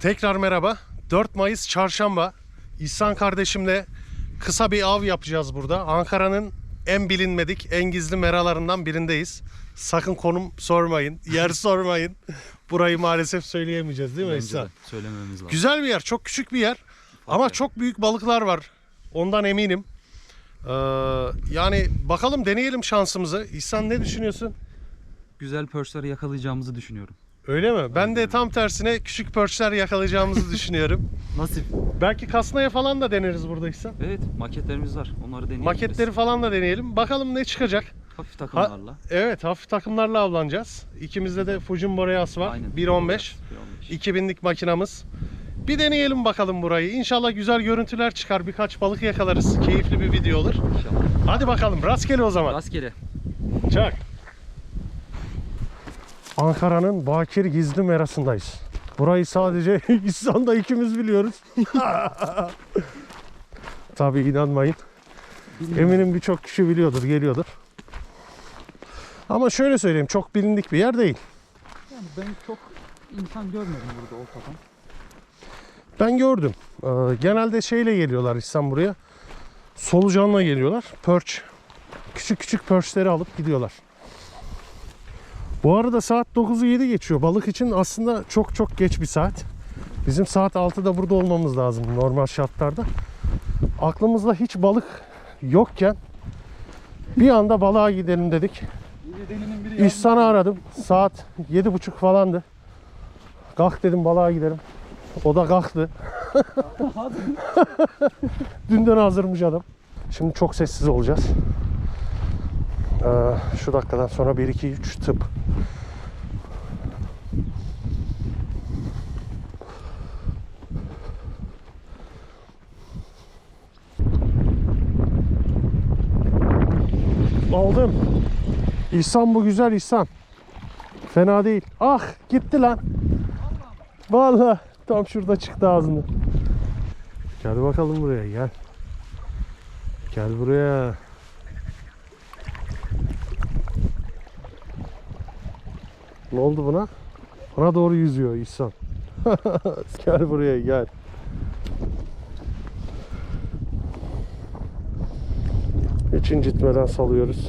Tekrar merhaba. 4 Mayıs çarşamba. İhsan kardeşimle kısa bir av yapacağız burada. Ankara'nın en bilinmedik, en gizli meralarından birindeyiz. Sakın konum sormayın, yer sormayın. Burayı maalesef söyleyemeyeceğiz değil mi Bence İhsan? de Söylememiz lazım. Güzel bir yer, çok küçük bir yer. Ama yer. çok büyük balıklar var. Ondan eminim. Ee, yani bakalım deneyelim şansımızı. İhsan ne düşünüyorsun? Güzel pörsleri yakalayacağımızı düşünüyorum. Öyle mi? Ben de tam tersine küçük pörçler yakalayacağımızı düşünüyorum. Nasip. Belki kasnaya falan da deneriz burada İhsan. Evet maketlerimiz var. Onları deneyebiliriz. Maketleri falan da deneyelim. Bakalım ne çıkacak. Hafif takımlarla. Evet hafif takımlarla avlanacağız. İkimizde de Fujin Boreas var. Aynen. 1.15. 1.15. 2000'lik makinamız. Bir deneyelim bakalım burayı. İnşallah güzel görüntüler çıkar. Birkaç balık yakalarız. Keyifli bir video olur. İnşallah. Hadi bakalım. Rastgele o zaman. Rastgele. Çak. Ankara'nın Bakir Gizli Merası'ndayız. Burayı sadece İhsan'da ikimiz biliyoruz. Tabii inanmayın. Eminim birçok kişi biliyordur, geliyordur. Ama şöyle söyleyeyim, çok bilindik bir yer değil. Yani ben çok insan görmedim burada ortadan. Ben gördüm. Ee, genelde şeyle geliyorlar İhsan buraya. Solucanla geliyorlar. Perch. Küçük küçük perchleri alıp gidiyorlar. Bu arada saat 9'u 7 geçiyor. Balık için aslında çok çok geç bir saat. Bizim saat 6'da burada olmamız lazım normal şartlarda. Aklımızda hiç balık yokken bir anda balığa gidelim dedik. İhsan'ı aradım. Saat 7.30 falandı. Kalk dedim balığa gidelim. O da kalktı. Dünden hazırmış adam. Şimdi çok sessiz olacağız. Ee, şu dakikadan sonra 1 2 3 tıp. Aldım. İhsan bu güzel İhsan. Fena değil. Ah gitti lan. Vallahi tam şurada çıktı ağzını. Gel bakalım buraya gel. Gel buraya. Ne oldu buna? Bana doğru yüzüyor İhsan. gel buraya gel. Hiç incitmeden salıyoruz.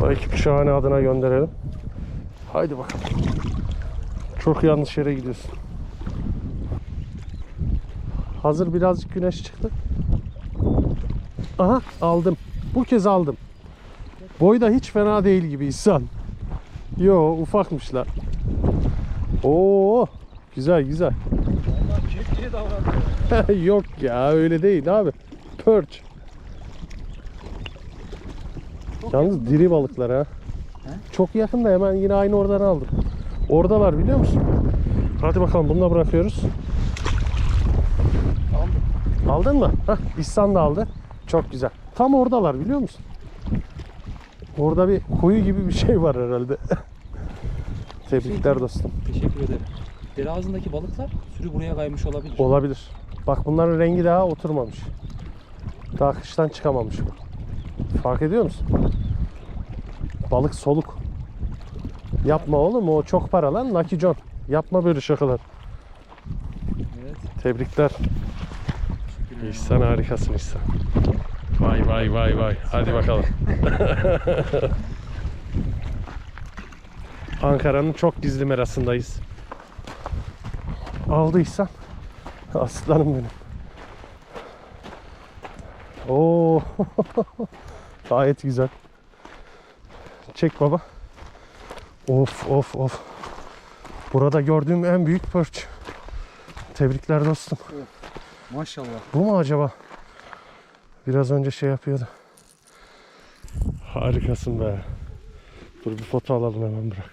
Da ekip şahane adına gönderelim. Haydi bakalım. Çok yanlış yere gidiyorsun. Hazır birazcık güneş çıktı. Aha aldım. Bu kez aldım. Boy da hiç fena değil gibi İhsan. Yo ufakmışlar. Oo güzel güzel. Yok ya öyle değil abi. Perch. Yalnız diri balıklar ha. Çok yakın da hemen yine aynı oradan aldım. Oradalar biliyor musun? Hadi bakalım bunu da bırakıyoruz. Aldım. Aldın mı? Hah, İhsan da aldı. Çok güzel. Tam oradalar biliyor musun? Orada bir kuyu gibi bir şey var herhalde. Tebrikler dostum. Teşekkür ederim. Deri ağzındaki balıklar sürü buraya kaymış olabilir. Olabilir. Bak bunların rengi daha oturmamış. Daha kıştan çıkamamış bu. Fark ediyor musun? Balık soluk. Yapma oğlum o çok para lan Lucky John. Yapma böyle şakalar. Evet. Tebrikler. İhsan harikasın İhsan. Vay vay vay vay. Hadi bakalım. Ankara'nın çok gizli merasındayız. Aldı İhsan. Aslanım benim. Oo. Gayet güzel. Çek baba. Of of of. Burada gördüğüm en büyük perch. Tebrikler dostum. Maşallah. Bu mu acaba? Biraz önce şey yapıyordu. Harikasın be. Dur bir foto alalım hemen bırak.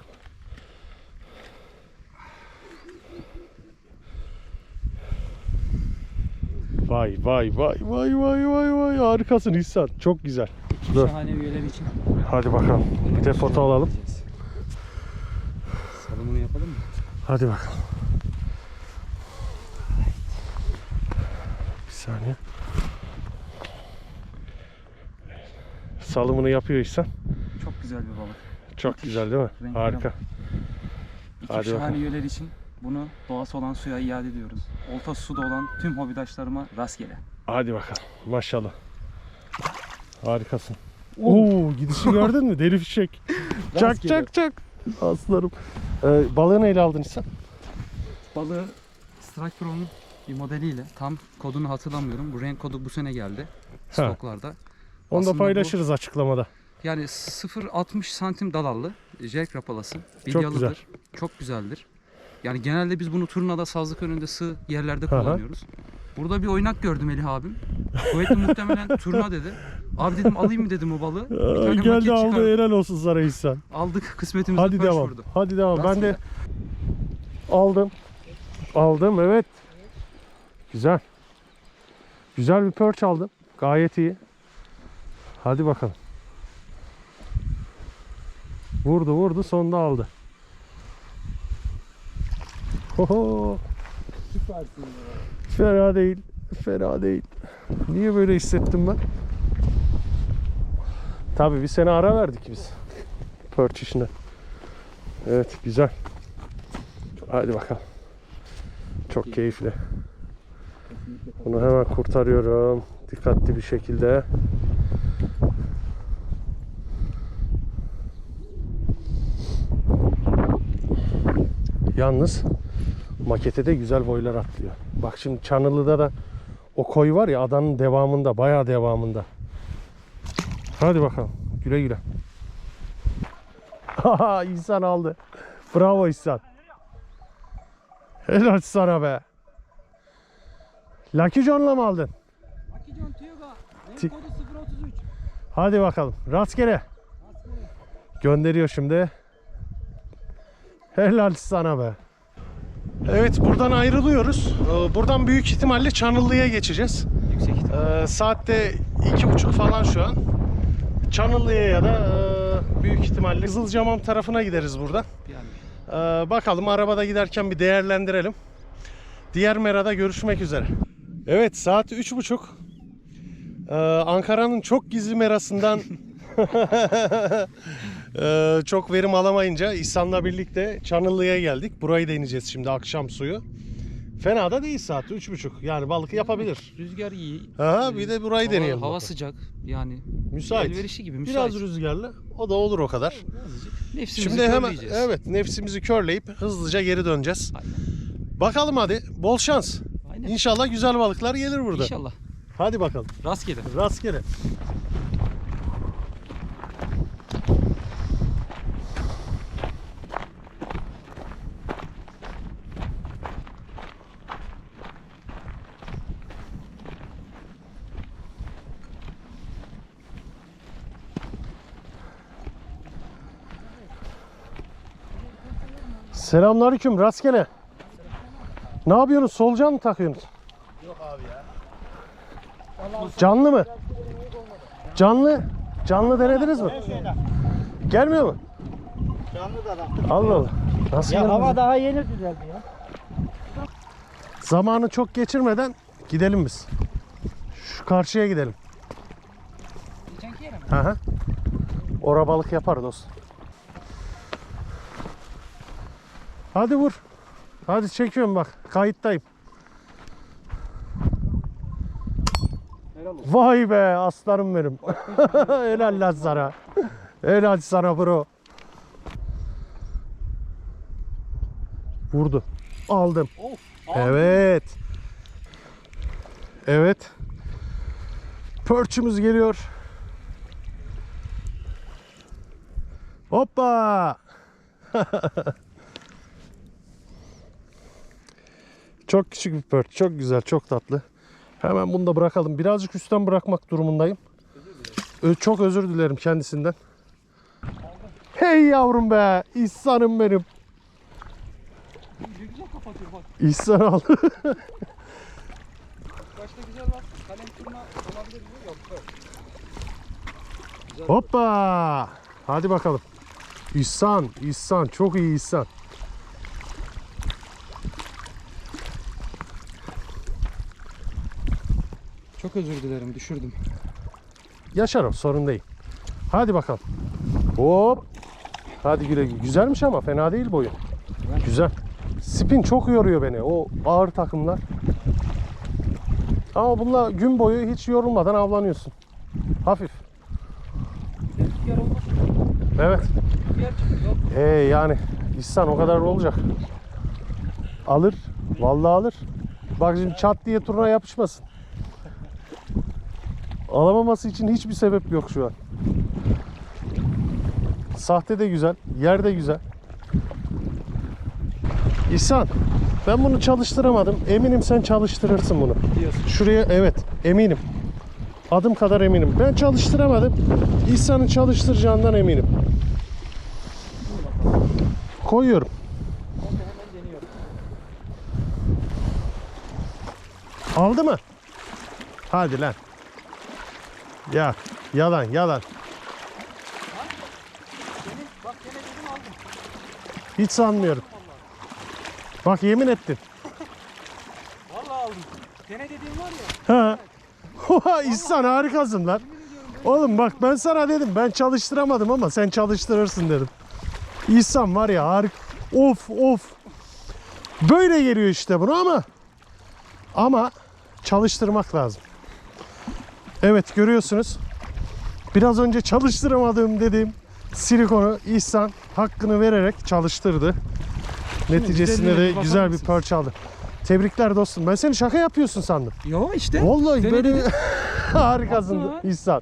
Vay vay vay vay vay vay vay harikasın İhsan. Çok güzel. Dur. Şahane üyeler için. Hadi bakalım. Bir de foto alalım. Salımını yapalım mı? Hadi bakalım. Bir saniye. Salımını yapıyor İhsan. Çok güzel bir balık. Çok Müthiş. güzel değil mi? Renkli Harika. Ekip Hadi şahane bakalım. üyeler için bunu doğası olan suya iade ediyoruz. Olta suda olan tüm hobidaşlarıma rastgele. Hadi bakalım. Maşallah. Harikasın. Oo, gidişi gördün mü? Deli fişek. çak çak çak. Aslanım. Ee, balığı neyle aldın sen? Balığı Strike Pro'nun bir modeliyle tam kodunu hatırlamıyorum. Bu renk kodu bu sene geldi stoklarda. Onu da Aslında bu- paylaşırız açıklamada. Yani 0.60 santim dalallı Jack Rapalası. güzel. Bilyalıdır. Çok güzeldir. Yani genelde biz bunu turnada sazlık önünde sığ yerlerde kullanıyoruz. Burada bir oynak gördüm Melih abim. Kuvvetli muhtemelen turna dedi. Abi dedim alayım mı dedim o balığı. Bir Aa, geldi aldı çıkardım. helal olsun sana İhsan. Aldık kısmetimize Hadi devam. vurdu. Hadi devam. Ben Rastgele. de aldım. Aldım evet. Güzel. Güzel bir perch aldım. Gayet iyi. Hadi bakalım. Vurdu vurdu sonunda aldı. Hoho. Fena değil. Fena değil. Niye böyle hissettim ben? Tabii bir sene ara verdik biz. Perch işine. Evet güzel. Hadi bakalım. Çok keyifli. Bunu hemen kurtarıyorum. Dikkatli bir şekilde. Yalnız makete de güzel boylar atlıyor. Bak şimdi Çanılı'da da o koy var ya adanın devamında, bayağı devamında. Hadi bakalım. Güle güle. Haha İhsan aldı. Bravo İhsan. Helal sana be. Lucky John'la mı aldın? Akijon Tiyuga. Ti- kodu 033. Hadi bakalım. Rastgele. Gönderiyor şimdi. Helal sana be. Evet buradan ayrılıyoruz. Ee, Buradan büyük ihtimalle Çanıllı'ya geçeceğiz. Yüksek ihtimal. Ee, saatte iki buçuk falan şu an. Çanıllı'ya ya da e, büyük ihtimalle Kızılcamam tarafına gideriz buradan. Ee, bakalım arabada giderken bir değerlendirelim. Diğer merada görüşmek üzere. Evet saat üç buçuk. Ee, Ankara'nın çok gizli merasından ee, çok verim alamayınca İhsan'la birlikte Çanıllı'ya geldik. Burayı deneyeceğiz şimdi akşam suyu. Fena da değil saat üç buçuk. Yani balık yapabilir. rüzgar iyi. Aha, bir de burayı Hava- deneyelim. Hava bakalım. sıcak. Yani Müsait. elverişli gibi müsait. Biraz rüzgarlı. O da olur o kadar. Nefsimizi Şimdi hemen evet nefsimizi körleyip hızlıca geri döneceğiz. Aynen. Bakalım hadi. Bol şans. Aynen. İnşallah güzel balıklar gelir burada. İnşallah. Hadi bakalım. Rastgele. Rastgele. Selamünaleyküm rastgele. Ne yapıyorsunuz? Solucan mı takıyorsunuz? Canlı mı? Canlı. Canlı denediniz mi? Gelmiyor mu? Canlı da baktım. Allah Allah. Nasıl Ya hava daha yeni düzeldi ya. Zamanı çok geçirmeden gidelim biz. Şu karşıya gidelim. Geçenki yere mi? Hı hı. Ora balık yapar dostum. Hadi vur. Hadi çekiyorum bak. Kayıttayım. Vay be aslanım benim. Helal lan sana. Helal sana bro. Vurdu. Aldım. Evet. Evet. Pörçümüz geliyor. Hoppa. çok küçük bir pört. Çok güzel, çok tatlı. Hemen bunu da bırakalım. Birazcık üstten bırakmak durumundayım. Ö- Çok özür dilerim kendisinden. Hey yavrum be. İhsan'ım benim. Güzel. İhsan aldı. Başta güzel bak. Kalem turna olabilir mi? Yok. Yok. Hoppa. Hadi bakalım. İhsan, İhsan. Çok iyi İhsan. Çok özür dilerim düşürdüm. Yaşar o sorun değil. Hadi bakalım. Hop. Hadi güle güle. Güzelmiş ama fena değil boyu. Güzel. Spin çok yoruyor beni. O ağır takımlar. Ama bununla gün boyu hiç yorulmadan avlanıyorsun. Hafif. Evet. Ee yani İhsan o kadar olacak. Alır. Vallahi alır. Bak şimdi çat diye turuna yapışmasın. Alamaması için hiçbir sebep yok şu an. Sahte de güzel. Yer de güzel. İhsan ben bunu çalıştıramadım. Eminim sen çalıştırırsın bunu. Diyorsun. Şuraya evet eminim. Adım kadar eminim. Ben çalıştıramadım. İhsan'ın çalıştıracağından eminim. Koyuyorum. Aldı mı? Hadi lan. Ya yalan yalan. Senin bak gene dedim aldım. Hiç sanmıyorum. Bak yemin ettin. Vallahi aldım. Dene dediğim var ya. Ha. Oha, İhsan harikasın lan. Oğlum bak ben sana dedim ben çalıştıramadım ama sen çalıştırırsın dedim. İhsan var ya harik. Of of. Böyle geliyor işte bunu ama ama çalıştırmak lazım. Evet görüyorsunuz. Biraz önce çalıştıramadığım dediğim silikonu İhsan hakkını vererek çalıştırdı. Neticesinde de bakar güzel bir mısınız? parça aldı. Tebrikler dostum. Ben seni şaka yapıyorsun sandım. Yo işte. Vallahi Denedim. böyle harikasın Baksana. İhsan.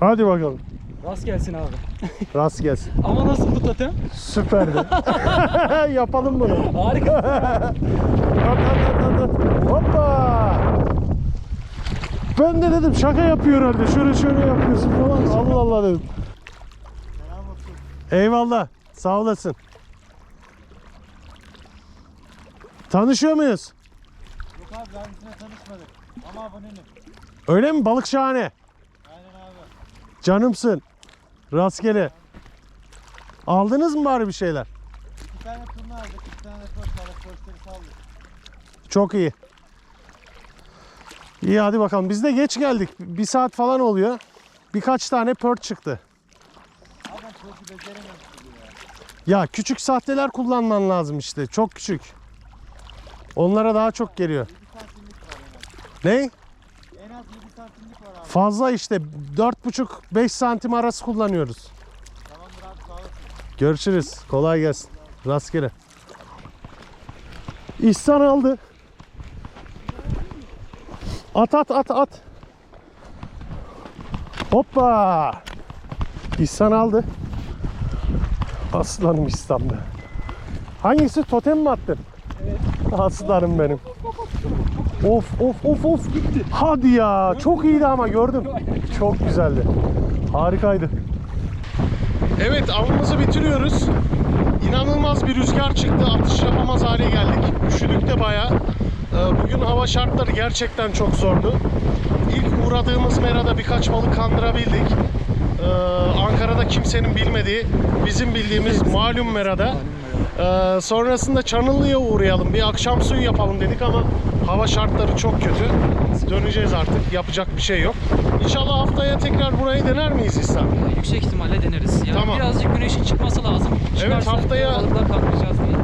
Hadi bakalım. Rast gelsin abi. Rast gelsin. Ama nasıl bu totem? Süperdi. Yapalım bunu. Harika. Hoppa. Ben de dedim şaka yapıyor herhalde. Şöyle şöyle yapıyorsun falan. Allah Allah dedim. Eyvallah. Sağ olasın. Tanışıyor muyuz? Yok abi daha öncesine tanışmadık. Ama abonenim. Öyle mi? Balık şahane. Aynen abi. Canımsın. Rastgele. Aldınız mı bari bir şeyler? Bir tane turna aldık. Bir tane koç balık koçları saldık. Çok iyi. İyi hadi bakalım. Biz de geç geldik. Bir saat falan oluyor. Birkaç tane pört çıktı. Ya. Ya küçük sahteler kullanman lazım işte. Çok küçük. Onlara daha çok geliyor. 7 santimlik var en az. Ne? En az 7 santimlik var abi. Fazla işte 4,5-5 santim arası kullanıyoruz. Tamamdır abi sağ. Görüşürüz. Kolay gelsin. Rastgele. İhsan aldı. At at at at. Hoppa. İhsan aldı. Aslanım İhsan'da. Hangisi totem mi attın? Evet. Aslanım benim. Of of of of. Hadi ya. Çok iyiydi ama gördüm. Çok güzeldi. Harikaydı. Evet avımızı bitiriyoruz. İnanılmaz bir rüzgar çıktı. Atış yapamaz hale geldik. Üşüdük de bayağı. Ee, Bugün hava şartları gerçekten çok zordu. İlk uğradığımız merada birkaç balık kandırabildik. Ee, Ankara'da kimsenin bilmediği, bizim bildiğimiz malum merada. Ee, sonrasında Çanıllı'ya uğrayalım. Bir akşam suyu yapalım dedik ama hava şartları çok kötü. Döneceğiz artık. Yapacak bir şey yok. İnşallah haftaya tekrar burayı dener miyiz İhsan? Yüksek ihtimalle deneriz. Yani Tamam. birazcık güneşin çıkması lazım. Çıkarsa haftaya- Balıklar kalkmayacağız diye.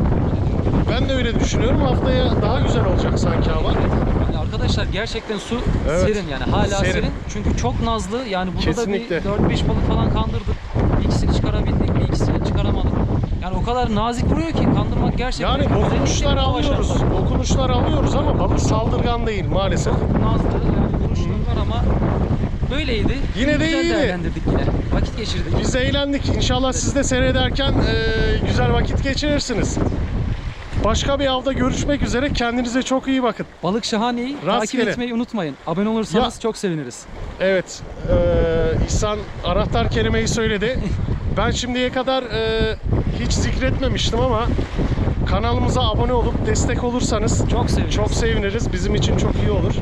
Ben de öyle düşünüyorum. Haftaya daha güzel olacak sanki hava. Yani arkadaşlar gerçekten su Evet, serin yani hala serin. serin. Çünkü çok nazlı. Yani burada Kesinlikle. da bir 4-5 balık falan kandırdık. İkisini çıkarabildik, bir ikisini çıkaramadık. Yani o kadar nazik vuruyor ki kandırmak gerçekten Yani dokunuşlar alıyoruz. Dokunuşlar alıyoruz ama balık saldırgan değil maalesef. Nazlı yani vuruşlar var ama böyleydi. Yine de Güzel iyiydi. değerlendirdik yine. Vakit geçirdik. Biz de eğlendik. İnşallah siz de seyrederken eee, güzel vakit geçirirsiniz. Başka bir avda görüşmek üzere. Kendinize çok iyi bakın. Balık Şahane'yi takip Rastgele. etmeyi unutmayın. Abone olursanız çok seviniriz. Evet, eee İhsan anahtar kelimeyi söyledi. Ben şimdiye kadar eee, hiç zikretmemiştim ama kanalımıza abone olup destek olursanız Çok seviniriz. çok seviniriz. Bizim için çok iyi olur.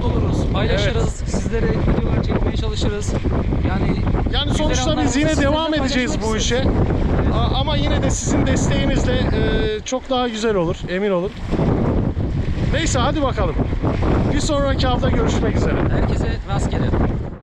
Mutlu oluruz. Paylaşırız. Sizlere videolar çekmeye çalışırız. Yani Yani sonuçta biz yine devam edeceğiz bu işe. A- Ama yine de sizin desteğinizle eee, çok daha güzel olur, emin olun. Neyse hadi bakalım. Bir sonraki hafta görüşmek üzere. herkese rastgele.